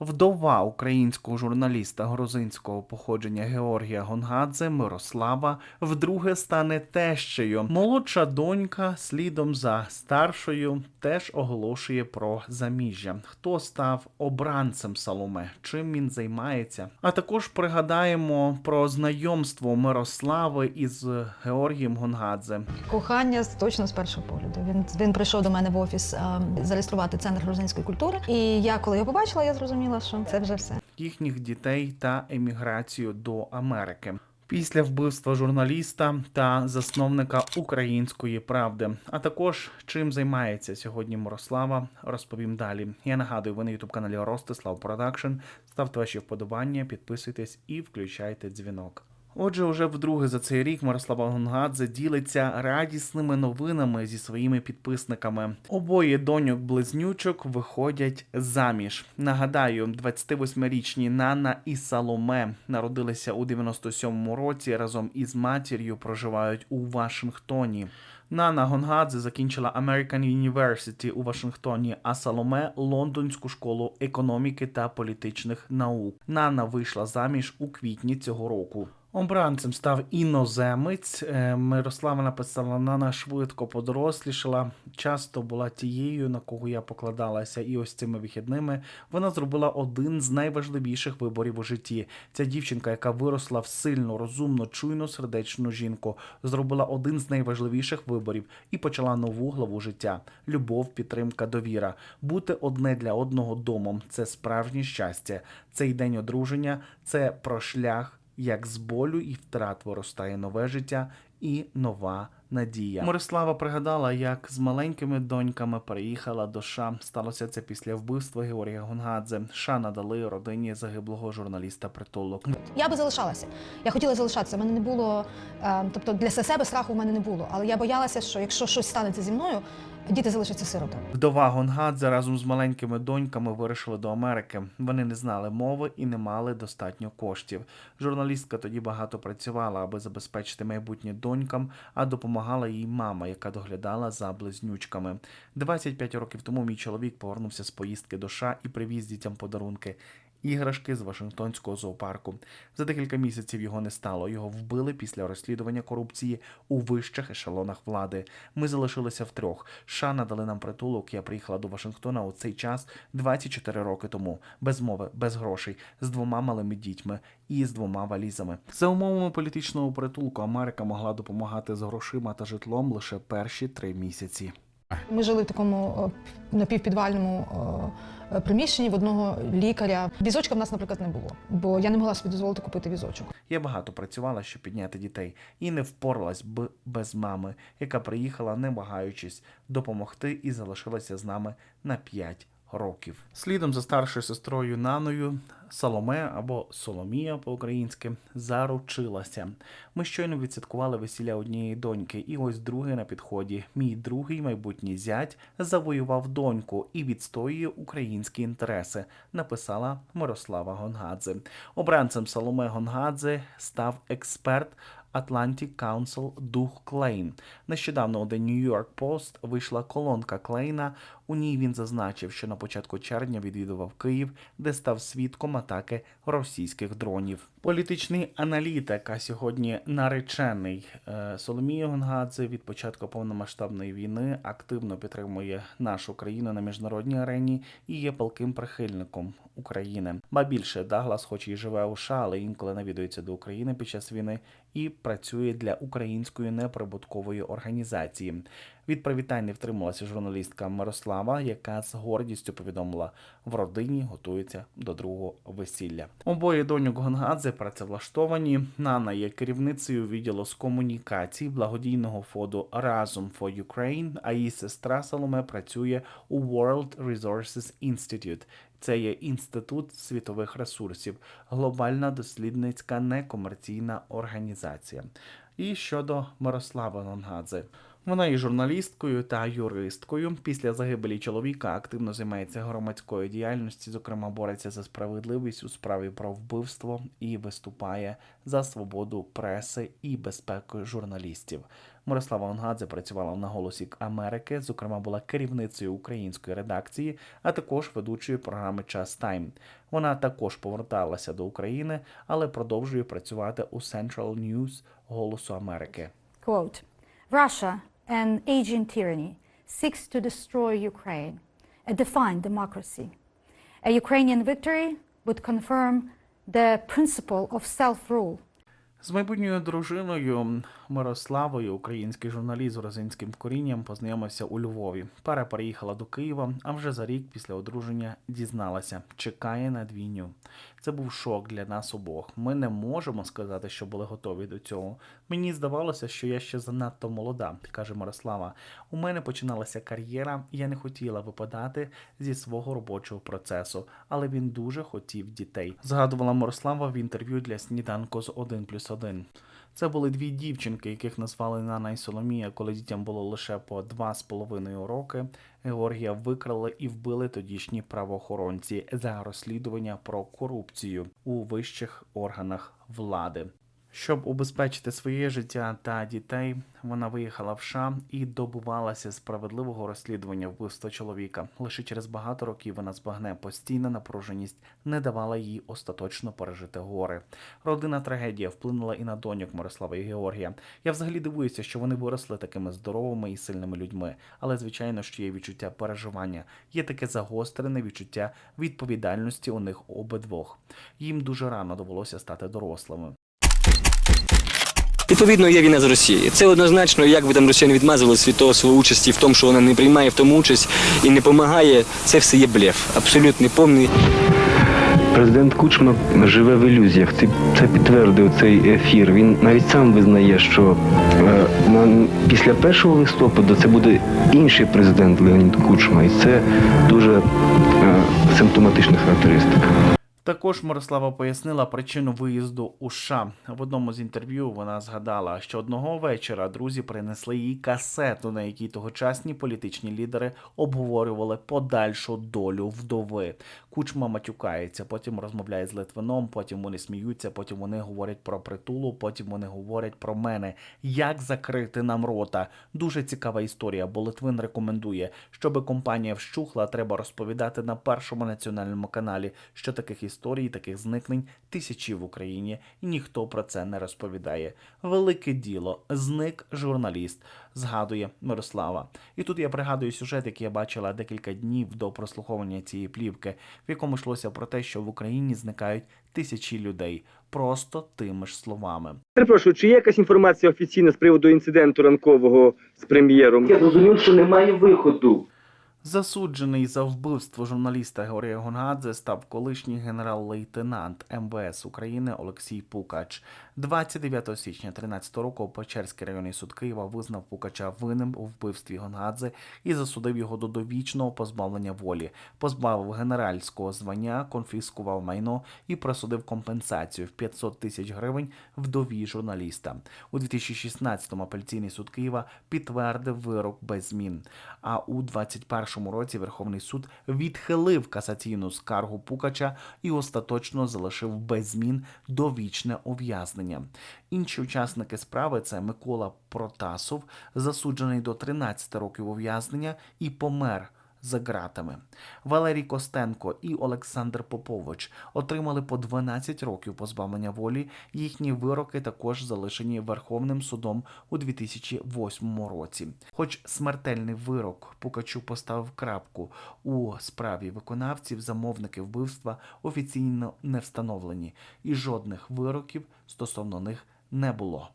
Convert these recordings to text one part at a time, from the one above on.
Вдова українського журналіста грузинського походження Георгія Гонгадзе Мирослава вдруге стане тещею. Молодша донька, слідом за старшою, теж оголошує про заміжжя. Хто став обранцем Саломе? Чим він займається? А також пригадаємо про знайомство Мирослави із Георгієм Гонгадзе. Кохання точно з першого погляду. Він, він прийшов до мене в офіс а, зареєструвати центр грузинської культури. І я, коли його побачила, я зрозуміла, що це вже все. їхніх дітей та еміграцію до Америки. Після вбивства журналіста та засновника української правди, а також чим займається сьогодні Мирослава, розповім далі. Я нагадую, ви на ютуб каналі Ростислав Продакшн. Ставте ваші вподобання, підписуйтесь і включайте дзвінок. Отже, уже вдруге за цей рік Мирослава Гонгадзе ділиться радісними новинами зі своїми підписниками. Обоє доньок близнючок виходять заміж. Нагадаю, 28-річні Нана і Саломе народилися у 97-му році. Разом із матір'ю проживають у Вашингтоні. Нана Гонгадзе закінчила American University у Вашингтоні, а Саломе Лондонську школу економіки та політичних наук. Нана вийшла заміж у квітні цього року. Обранцем став іноземець. Е, Мирослава написала, Нана швидко подорослішала. Часто була тією, на кого я покладалася, і ось цими вихідними вона зробила один з найважливіших виборів у житті. Ця дівчинка, яка виросла в сильну, розумну, чуйну, сердечну жінку, зробила один з найважливіших виборів і почала нову главу життя: любов, підтримка, довіра. Бути одне для одного домом це справжнє щастя. Цей день одруження це про шлях як з болю і втрат виростає нове життя і нова надія. Мирослава пригадала, як з маленькими доньками переїхала до США. Сталося це після вбивства Георгія Гонгадзе. США надали родині загиблого журналіста притулок. Я би залишалася. Я хотіла залишатися. У мене не було, е, тобто для себе страху в мене не було. Але я боялася, що якщо щось станеться зі мною, діти залишаться сиротами. Вдова Гонгадзе разом з маленькими доньками вирушили до Америки. Вони не знали мови і не мали достатньо коштів. Журналістка тоді багато працювала, аби забезпечити майбутнє донькам, а допомагала їй мама, яка доглядала за близнючками. 25 років тому мій чоловік повернувся з поїздки до США і привіз дітям подарунки. Іграшки з Вашингтонського зоопарку. За декілька місяців його не стало. Його вбили після розслідування корупції у вищих ешелонах влади. Ми залишилися втрьох. США надали нам притулок. Я приїхала до Вашингтона у цей час 24 роки тому, без мови, без грошей, з двома малими дітьми і з двома валізами. За умовами політичного притулку Америка могла допомагати з грошима та житлом лише перші три місяці. Ми жили в такому е, напівпідвальному е, приміщенні в одного лікаря. Візочка в нас, наприклад, не було, бо я не могла собі дозволити купити візочок. Я багато працювала, щоб підняти дітей, і не впоралась б без мами, яка приїхала, не вагаючись, допомогти і залишилася з нами на 5 років. Слідом за старшою сестрою Наною Соломе або Соломія по-українськи заручилася. Ми щойно відсвяткували весілля однієї доньки, і ось другий на підході. Мій другий майбутній зять завоював доньку і відстоює українські інтереси, написала Мирослава Гонгадзе. Обранцем Соломе Гонгадзе став експерт Atlantic Council Дух Клейн. Нещодавно у The New York Post вийшла колонка Клейна. У ній він зазначив, що на початку червня відвідував Київ, де став свідком атаки російських дронів. Політичний аналітик, а сьогодні наречений е, Соломія Гонгадзе від початку повномасштабної війни активно підтримує нашу країну на міжнародній арені і є палким прихильником України. Ба більше Даглас, хоч і живе у США, але інколи навідується до України під час війни і працює для української неприбуткової організації. Від привітань не втрималася журналістка Мирослава, яка з гордістю повідомила, в родині готується до другого весілля. Обоє доньок Гонгадзе працевлаштовані. Нана є керівницею відділу з комунікацій благодійного фонду Разом for Ukraine, а її сестра Соломе працює у World Resources Institute. Це є інститут світових ресурсів, глобальна дослідницька некомерційна організація. І щодо Мирослава Гонгадзе. Вона є журналісткою та юристкою. Після загибелі чоловіка активно займається громадською діяльністю, зокрема бореться за справедливість у справі про вбивство і виступає за свободу преси і безпеку журналістів. Мирослава Онгадзе працювала на голосі Америки, зокрема була керівницею української редакції, а також ведучою програми Час Тайм. Вона також поверталася до України, але продовжує працювати у Central News Голосу Америки. Quote Russia, an aging tyranny, seeks to destroy Ukraine, a defined democracy. A Ukrainian victory would confirm the principle of self rule. З майбутньою дружиною Мирославою український журналіст з грузинським корінням познайомився у Львові. Пара переїхала до Києва, а вже за рік після одруження дізналася, чекає на двійню. Це був шок для нас обох. Ми не можемо сказати, що були готові до цього. Мені здавалося, що я ще занадто молода, каже Мирослава. У мене починалася кар'єра, я не хотіла випадати зі свого робочого процесу, але він дуже хотів дітей. Згадувала Мирослава в інтерв'ю для сніданку з 1 плюс 1. Це були дві дівчинки, яких назвали Нана і Соломія, коли дітям було лише по два з половиною роки. Георгія викрали і вбили тодішні правоохоронці за розслідування про корупцію у вищих органах влади. Щоб убезпечити своє життя та дітей, вона виїхала в США і добувалася справедливого розслідування вбивства чоловіка. Лише через багато років вона збагне постійна напруженість не давала їй остаточно пережити гори. Родина трагедія вплинула і на доньок Мирослава і Георгія. Я взагалі дивуюся, що вони виросли такими здоровими і сильними людьми. Але звичайно, що є відчуття переживання. Є таке загострене відчуття відповідальності у них обидвох. Їм дуже рано довелося стати дорослими. Відповідно, є війна з Росією. Це однозначно, як би там Росія не відмазувалась від того свого участі в тому, що вона не приймає в тому участь і не допомагає, це все є блеф. Абсолютно повний. Президент Кучма живе в ілюзіях. Це, це підтвердив цей ефір. Він навіть сам визнає, що е, на, після 1 листопада це буде інший президент Леонід Кучма. І це дуже е, симптоматична характеристика. Також Мирослава пояснила причину виїзду у США. В одному з інтерв'ю вона згадала, що одного вечора друзі принесли їй касету, на якій тогочасні політичні лідери обговорювали подальшу долю вдови. Кучма матюкається, потім розмовляє з Литвином, потім вони сміються, потім вони говорять про притулу, потім вони говорять про мене. Як закрити нам рота? Дуже цікава історія, бо Литвин рекомендує, щоби компанія вщухла, треба розповідати на першому національному каналі, що таких історій, таких зникнень тисячі в Україні, і ніхто про це не розповідає. Велике діло, зник журналіст, згадує Мирослава. І тут я пригадую сюжет, який я бачила декілька днів до прослуховування цієї плівки, в якому йшлося про те, що в Україні зникають тисячі людей просто тими ж словами. Перепрошую, чи є якась інформація офіційна з приводу інциденту ранкового з прем'єром? Я зрозумів, що немає виходу. Засуджений за вбивство журналіста Георгія Гонгадзе став колишній генерал-лейтенант МВС України Олексій Пукач. 29 січня 13 року Печерський районний суд Києва визнав Пукача винним у вбивстві Гонгадзе і засудив його до довічного позбавлення волі, позбавив генеральського звання, конфіскував майно і присудив компенсацію в 500 тисяч гривень вдові журналіста. У 2016-му апеляційний суд Києва підтвердив вирок без змін. А у 21-му році Верховний суд відхилив касаційну скаргу Пукача і остаточно залишив без змін довічне ув'язнення. Інші учасники справи це Микола Протасов, засуджений до 13 років ув'язнення і помер за ґратами. Валерій Костенко і Олександр Попович отримали по 12 років позбавлення волі. Їхні вироки також залишені Верховним судом у 2008 році. Хоч смертельний вирок Пукачу поставив крапку у справі виконавців, замовники вбивства офіційно не встановлені, і жодних вироків стосовно них не було.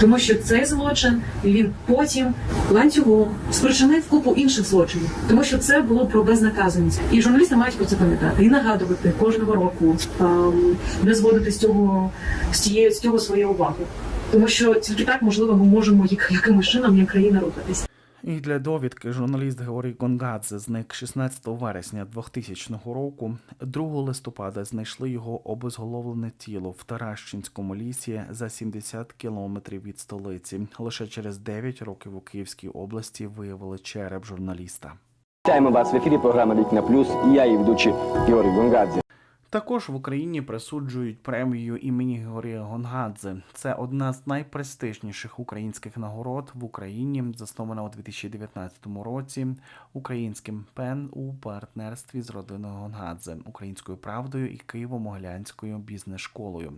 Тому що цей злочин він потім ланцюгом спричинив купу інших злочинів, тому що це було про безнаказаність, і журналісти мають про це пам'ятати. І нагадувати кожного року, ем, не зводити з цього з цієї з цього своєї уваги, тому що тільки так можливо ми можемо як- якимось чином як країна рухатись. І для довідки журналіст Георгій Гонгадзе зник 16 вересня 2000 року. 2 листопада знайшли його обезголовлене тіло в Таращинському лісі за 70 кілометрів від столиці. Лише через 9 років у Київській області виявили череп журналіста. Вітаємо вас в ефірі програма Вікна Плюс і я, її ведучий Георгій Гонгадзе. Також в Україні присуджують премію імені Георгія Гонгадзе. Це одна з найпрестижніших українських нагород в Україні, заснована у 2019 році українським пен у партнерстві з родиною Гонгадзе, українською правдою і Києво-Могилянською бізнес-школою.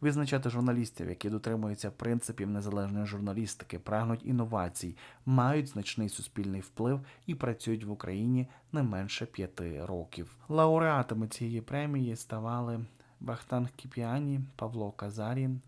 Визначати журналістів, які дотримуються принципів незалежної журналістики, прагнуть інновацій, мають значний суспільний вплив і працюють в Україні не менше п'яти років. Лауреатами цієї премії ставали Бахтан Кіпіані, Павло Казарін,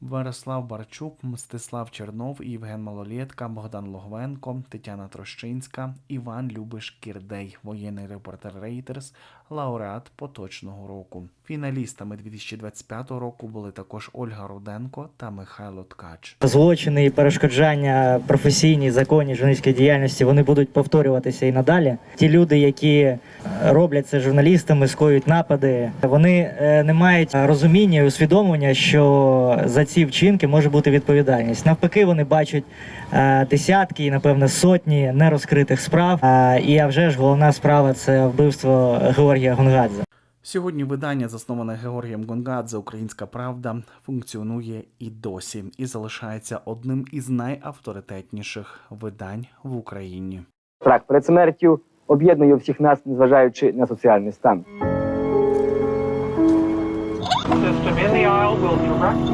Варослав Барчук, Мстислав Чернов, Євген Малолєтка, Богдан Логвенко, Тетяна Трощинська, Іван Любиш Кірдей, воєнний репортер Рейтерс, лауреат поточного року. Фіналістами 2025 року були також Ольга Руденко та Михайло Ткач. Злочини і перешкоджання професійній законній журналістській діяльності вони будуть повторюватися і надалі. Ті люди, які роблять це журналістами, скоюють напади, вони е, не мають розуміння і усвідомлення, що за ці вчинки може бути відповідальність. Навпаки, вони бачать е, десятки і напевне сотні нерозкритих справ. Е, І а вже ж головна справа це вбивство Георгія Гонгадзе. Сьогодні видання, засноване Георгієм Гонгадзе Українська Правда, функціонує і досі і залишається одним із найавторитетніших видань в Україні. Страх перед смертю об'єднує всіх нас, незважаючи на соціальний стан. System in the aisle will direct